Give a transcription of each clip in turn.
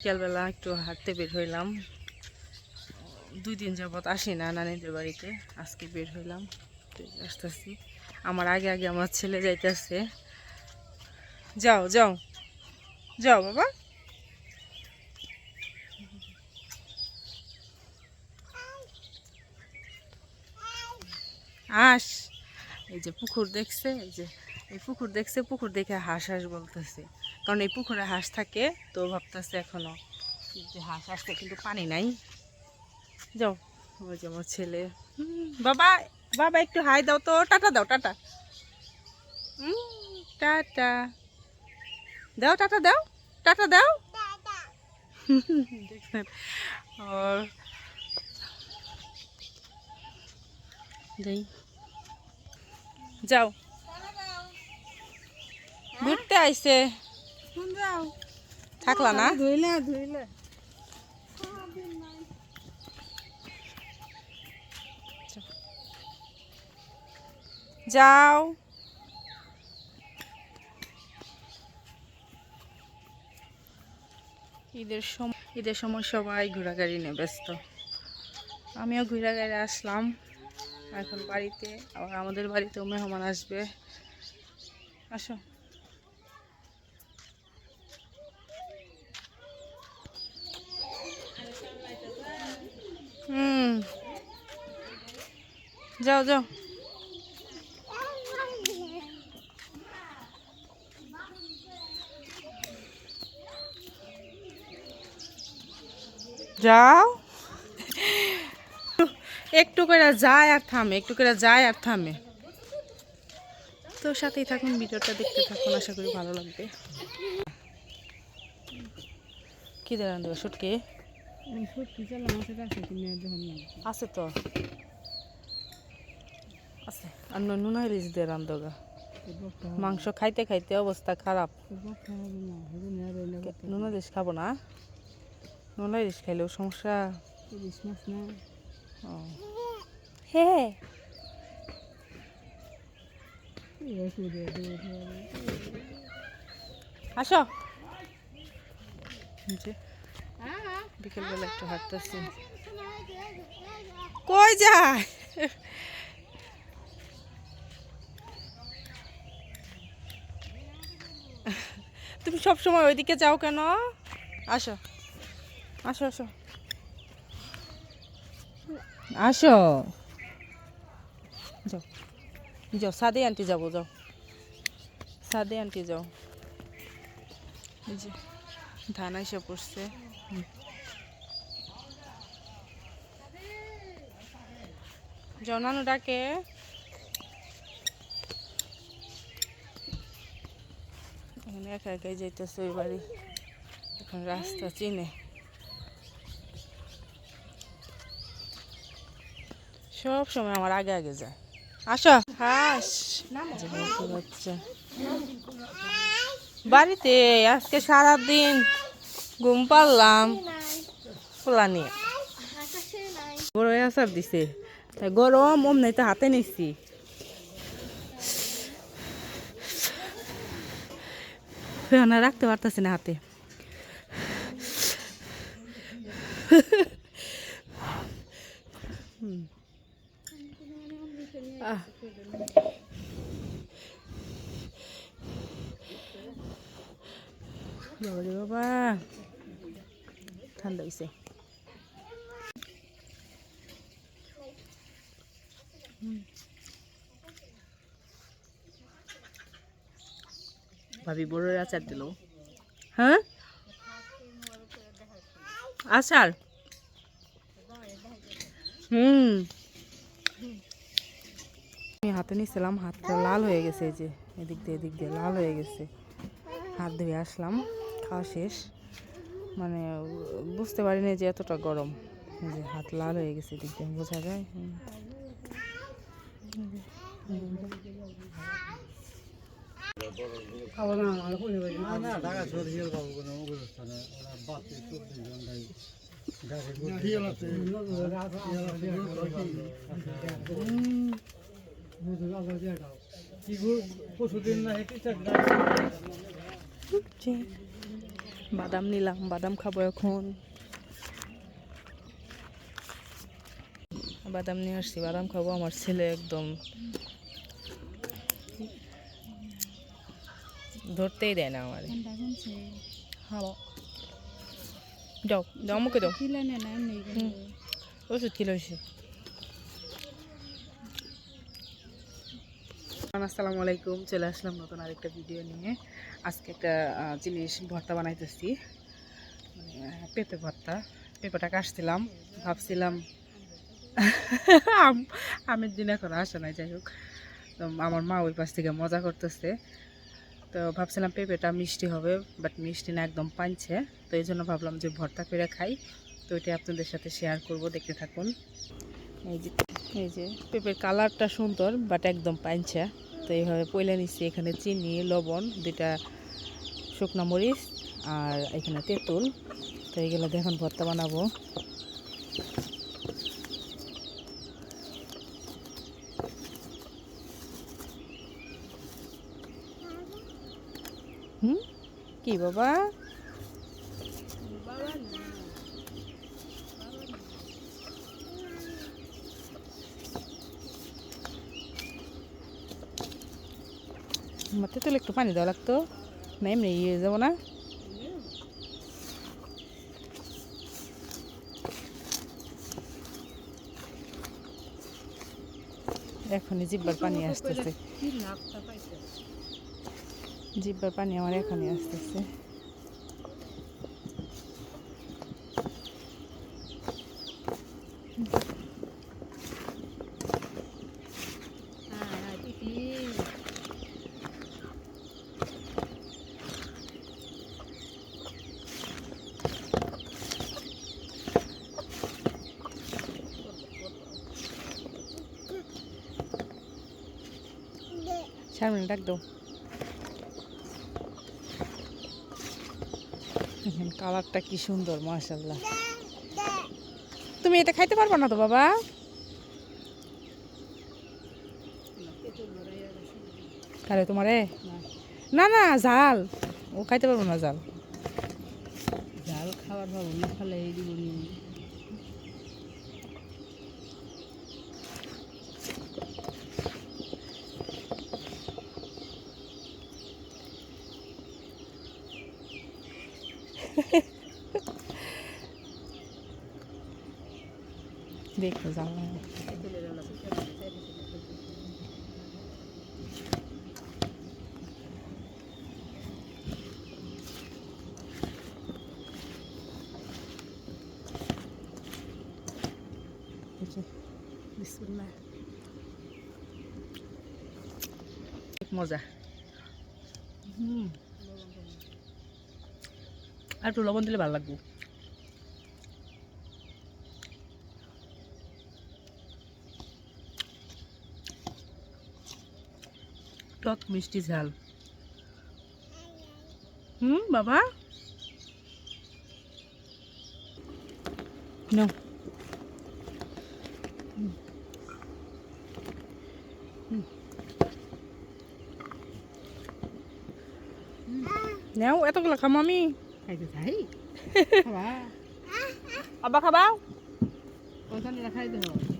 বিকালবেলা একটু হাঁটতে বের হইলাম। দুই দিন যাবত আসি না নানিদের বাড়িতে, আজকে বের হইলাম। আসতেছি। আমার আগে আগে আমার ছেলে যাইতেছে। যাও যাও। যাও বাবা। হাঁস। এই যে পুকুর দেখছে, এই যে, এই পুকুর দেখছে, পুকুর দেখে হাঁস হাঁস বলতেছে। কারণ এই পুকুরে হাঁস থাকে, তো ভাবতেছে এখনও যে হাঁস আসতে কিন্তু পানি নাই। যাও, ওই যে ছেলে। বাবা বাবা, একটু হাই দাও তো, টাটা দাও, টাটা। টাটা। দাও টাটা দাও টাটা দাও। দেখছেন? যাও। ঘুরতে আইছে। থাকলা না? ধুইলে ধুইলে। যাও। ঈদের সময় ঈদের সময় সবাই ঘোরাঘুরি নিয়ে ব্যস্ত। আমিও ঘোরাঘুরি আসলাম। এখন বাড়িতে আবার আমাদের বাড়িতেও মেহমান আসবে। আসো হুম যাও যাও। যাও। একটু করে যায় আর থামে একটু করে যায় আর থামে। তো সাথেই থাকুন ভিডিওটা দেখতে থাকুন আশা করি ভালো লাগবে। কি দেখান দেবো শুটকি? মাছের আছে তো। আর নুন ইলিশ দিয়ে রান্ধগা মাংস খাইতে খাইতে অবস্থা খারাপ। নুন ইলিশ খাব না। নুন ইলিশ খাইলেও সমস্যা। হ্যাঁ দিয়ে আসো। বিকেলবেলা একটু হাঁটতেছি। কই যায়? তুমি সব সময় ওইদিকে যাও কেন? আসো। আসো আসো। আসো। যাও। যাও, সাদে আন্টি যাব, যাও। সাদে আন্টি যাও। ধান এসে পড়ছে। হুম। যাও, নানু ডাকে। এখানে একা একাই যাইতেছে ওই বাড়ি। এখন রাস্তা চিনে। সব সময় আমার আগে আগে যায়। আসো। হাস। বাচ্চা বাড়িতে আজকে সারাদিন ঘুম পারলাম খোলা নিয়ে। বড় আসার দিছে। গরম অমনি তো হাতে নিচ্ছি না রাখতে পারতেছি না হাতে। হুম। বাবা ঠান্ডা হয়েছে ভাবি বড়ের আচার দিল। হ্যাঁ? আচার? হুম। আমি হাতে নিয়েছিলাম হাতটা লাল হয়ে গেছে এই যে, এদিক দিয়ে এদিক দিয়ে লাল হয়ে গেছে। হাত ধুয়ে আসলাম, খাওয়া শেষ। মানে বুঝতে পারিনি যে এতটা গরম। যে হাত লাল হয়ে গেছে, এদিক দিয়ে বোঝা যায় হুম। খাব না আমার করে বাড়ি না ঢাকা শহরে হিয়াল পাবো কোনো অবস্থানে ওরা বাসে চব্বিশ ঘন্টায় পশুদিন না হেঁটে যে বাদাম নিলাম বাদাম খাব এখন। বাদাম নিয়ে আসছি বাদাম খাব আমার ছেলে একদম ধরতেই দেয় না আমার হাওয়া। যাও যাও আমাকে দাও। নে না হুম। ওষুধ খেলে আসসালামু আলাইকুম চলে আসলাম নতুন আরেকটা ভিডিও নিয়ে। আজকে একটা জিনিস ভর্তা বানাইতেছি। মানে, পেঁপে ভর্তা। পেঁপেটা কাটছিলাম ভাবছিলাম আম- আমের দিন এখন আসে নাই যাই হোক। আমার মা ওই পাশ থেকে মজা করতেছে। তো ভাবছিলাম পেঁপেটা মিষ্টি হবে বাট মিষ্টি না, একদম পানছে। তো এই জন্য ভাবলাম যে ভর্তা করে খাই। তো এটা আপনাদের সাথে শেয়ার করব, দেখতে থাকুন। এই যে এই যে, পেঁপের কালারটা সুন্দর বাট একদম পাঞ্চা তো এইভাবে পয়লা নিচ্ছি, এখানে চিনি, লবণ দুটা শুকনো মরিচ, আর এখানে তেঁতুল। তো এইগুলো দেখুন ভর্তা বানাবো। কি বাবা? আমার তেঁতুল একটু পানি দেওয়া লাগতো। না, এমনি ইয়ে যাব না। এখনই জিব্বার পানি আসতেছে। জিব্বার পানি আমার এখনই আসতেছে। শারমিন ডাক দাও। কালারটা কি সুন্দর মাশাল্লাহ তুমি এটা খাইতে পারবে না তো, বাবা? আরে তোমারে? না না জাল ও খাইতে পারব না জাল জাল খাওয়ার ভাবো না খালে এই দিব দেখো জাল না। এই যে, বিসমিল্লাহ। খুব মজা হুম আর একটু লবণ দিলে ভালো লাগবে টক মিষ্টি ঝাল। হুম বাবা? নো নাও এতগুলো খাম আমি। খাবা। আব্বা খাবা? খাইতে হবে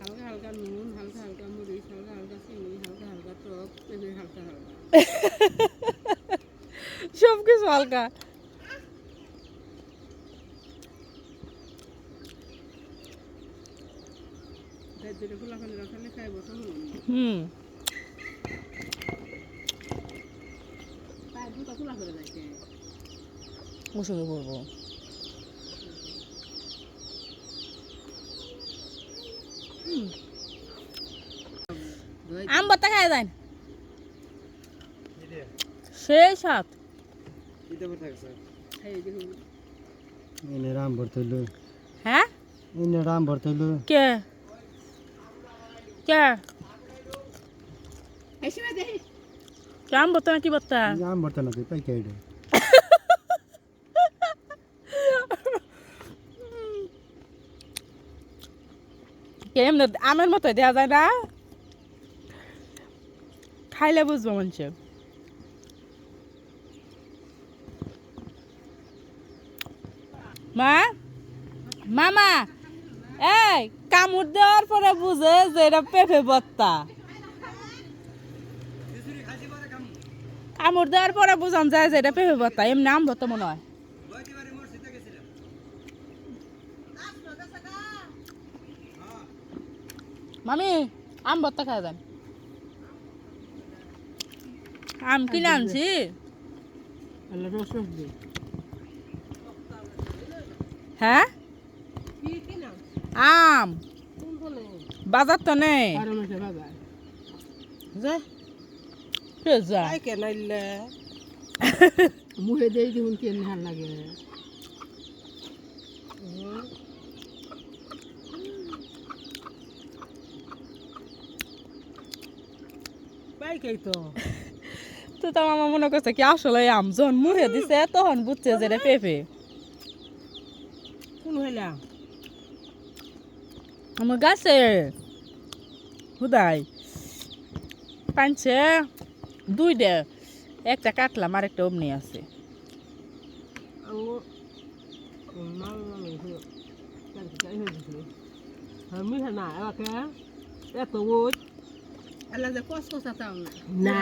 হালকা হালকা নুন হালকা হালকা মরিচ হালকা হালকা চিনি হালকা হালকা টক পেঁপে হালকা হালকা। সব কিছু হালকা হুম। ওষুধ করব আম বাতা খায় যায় সেই সাত খাই দেখুন। এনে রাম ভর্তইল হ্যাঁ? এনে রাম ভর্তইল কে? কে? আম বাতা না কি বাতা রাম ভর্তা না তুই পাই কে এমনি আমের মতো দেওয়া যায় না? খাইলে বুঝব মনছে। মা? মামা? এই কামড় দেওয়ার পরে বুঝে যে এটা পেঁপে বত্তা কামড় দেওয়ার পরে বুঝান যায় যে এটা পেঁপে বত্তা এমনি আম ভর্তা মনে হয়। মামি আম ভর্তা খাওয়া যান আম কিনে আনছি। হ্যাঁ? কি কি নাম আম কোন বলে বাজার তো নেই মুহে দেই দেখুন কেন ভালো লাগে। তো। তো তো আমার মনে করছে কি আসলে আম যখন মুহে দিছে তখন বুঝছে যে এটা পেঁপে। কোন হইলা? আমার গাছে হুদাই। পানছে দুই দে একটা কাটলাম আর একটা অমনি আছে। আমি না এত ওই আল্লাহ কষ্ট চাতাম না